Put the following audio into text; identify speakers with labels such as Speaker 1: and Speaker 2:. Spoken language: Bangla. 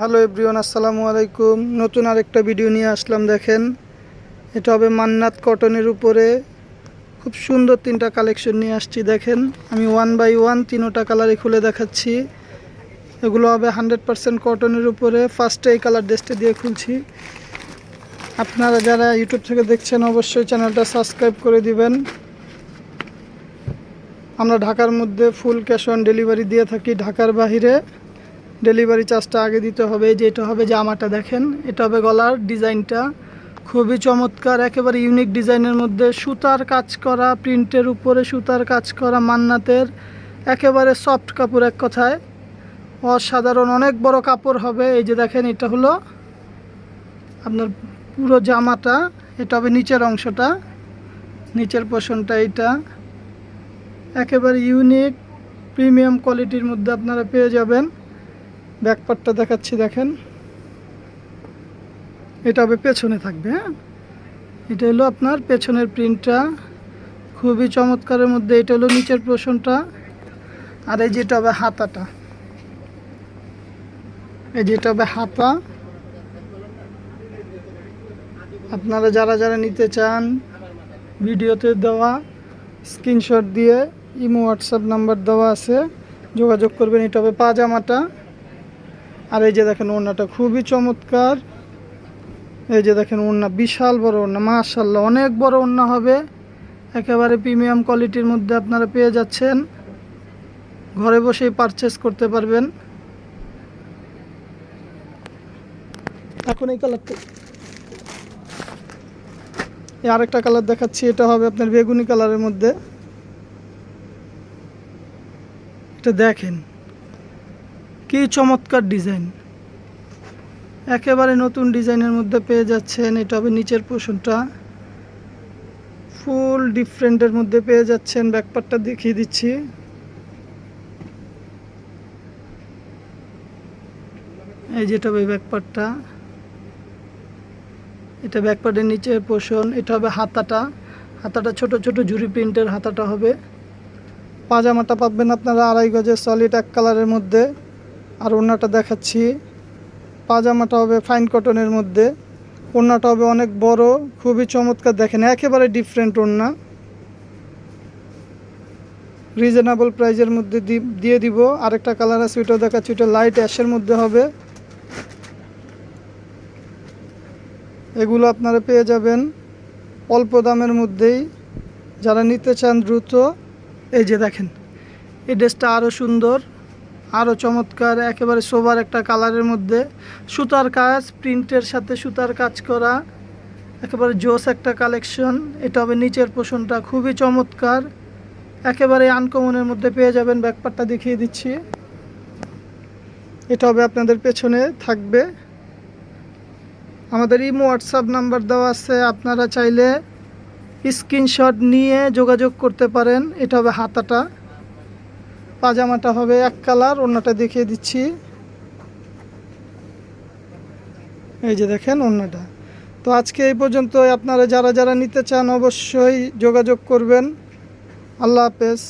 Speaker 1: হ্যালো এভরিওয়ান, আসসালামু আলাইকুম। নতুন আরেকটা ভিডিও নিয়ে আসলাম, দেখেন। এটা হবে মান্নাত কটনের উপরে। খুব সুন্দর তিনটা কালেকশন নিয়ে আসছি, দেখেন। আমি ওয়ান বাই ওয়ান তিনোটা কালারে খুলে দেখাচ্ছি। এগুলো হবে হান্ড্রেড পারসেন্ট কটনের উপরে। ফার্স্টে এই কালার ড্রেসটা দিয়ে খুলছি। আপনারা যারা ইউটিউব থেকে দেখছেন, অবশ্যই চ্যানেলটা সাবস্ক্রাইব করে দিবেন। আমরা ঢাকার মধ্যে ফুল ক্যাশ অন ডেলিভারি দিয়ে থাকি ঢাকার বাহিরে। ডেলিভারি চার্জটা আগে দিতে হবে যে এটা হবে জামাটা দেখেন, এটা হবে গলার ডিজাইনটা। খুবই চমৎকার, একেবারে ইউনিক ডিজাইনের মধ্যে সুতার কাজ করা, প্রিন্টের উপরে সুতার কাজ করা, মান্নাতের একেবারে সফট কাপড় এক কথায়। অসাধারণ, অনেক বড় কাপড় হবে। এই যে দেখেন, এটা হলো আপনার পুরো জামাটা, এটা হবে নিচের অংশটা, নিচের পোষণটা এইটা। একেবারে ইউনিক প্রিমিয়াম কোয়ালিটির মধ্যে আপনারা পেয়ে যাবেন। ব্যাকপার্টটা দেখাচ্ছি, দেখেন। এটা হবে পেছনে থাকবে হ্যাঁ? এটা হলো আপনার পেছনের প্রিন্টটা। খুবই চমৎকারের মধ্যে, এটা হলো নিচের পোষণটা। আর এই যেটা হবে হাতাটা। এই যেটা হবে হাতা। আপনারা যারা যারা নিতে চান, ভিডিওতে দেওয়া স্ক্রিনশট দিয়ে ইমো, হোয়াটসঅ্যাপ নাম্বার দেওয়া আছে, যোগাযোগ করবেন। এটা হবে পাজামাটা। আর এই যে দেখেন ওড়নাটা খুবই চমৎকার। এই যে দেখেন ওড়না, বিশাল বড় ওড়না মাশাল্লাহ অনেক বড় ওড়না হবে। একেবারে প্রিমিয়াম কোয়ালিটির মধ্যে আপনারা পেয়ে যাচ্ছেন। ঘরে বসেই পারচেস করতে পারবেন। এখন এই কালারটা এই আরেকটা কালার দেখাচ্ছি, এটা হবে আপনার বেগুনি কালারের মধ্যে। এটা দেখেন কি চমৎকার ডিজাইন। একেবারে নতুন ডিজাইনের মধ্যে পেয়ে যাচ্ছেন, এটা হবে নিচের পোষণটা। ফুল ডিফারেন্টের মধ্যে পেয়ে যাচ্ছেন ব্যাকপারটা দেখিয়ে দিচ্ছি। এই যেটা হবে ব্যাকপারটা এটা ব্যাকপার্টের নিচের পোষণ, এটা হবে হাতাটা। হাতাটা ছোট ছোট ঝুরি প্রিন্টের হাতাটা হবে। পাজামাটা পাবেন আপনারা আড়াই গজের সলিড এক কালারের মধ্যে। আর ওড়নাটা দেখাচ্ছি। পাজামাটা হবে ফাইন কটনের মধ্যে। ওড়নাটা হবে অনেক বড়, খুবই চমৎকার দেখেন, একেবারে ডিফারেন্ট ওড়না। রিজনেবল প্রাইজের মধ্যে দিয়ে দিব। আরেকটা কালার আছে, ওইটাও দেখাচ্ছি, ওইটা লাইট অ্যাশের মধ্যে হবে। এগুলো আপনারা পেয়ে যাবেন অল্প দামের মধ্যেই। যারা নিতে চান দ্রুত, এই যে দেখেন, এই ড্রেসটা আরও সুন্দর। আরও চমৎকার, একেবারে সোবার একটা কালারের মধ্যে। সুতার কাজ প্রিন্টের সাথে সুতার কাজ করা, একেবারে জোস একটা কালেকশন। এটা হবে নিচের পোষণটা, খুবই চমৎকার। একেবারে আনকমনের মধ্যে পেয়ে যাবেন ব্যাকপারটা দেখিয়ে দিচ্ছি। এটা হবে আপনাদের পেছনে থাকবে। আমাদের ইমো, হোয়াটসঅ্যাপ নাম্বার দেওয়া আছে, আপনারা চাইলে স্ক্রিনশট নিয়ে যোগাযোগ করতে পারেন। এটা হবে হাতাটা। পাজামাটা হবে এক কালার অন্যটা দেখিয়ে দিচ্ছি। এই যে দেখেন অন্যটা তো আজকে এই পর্যন্ত আপনারা যারা যারা নিতে চান অবশ্যই যোগাযোগ করবেন। আল্লাহ হাফেজ।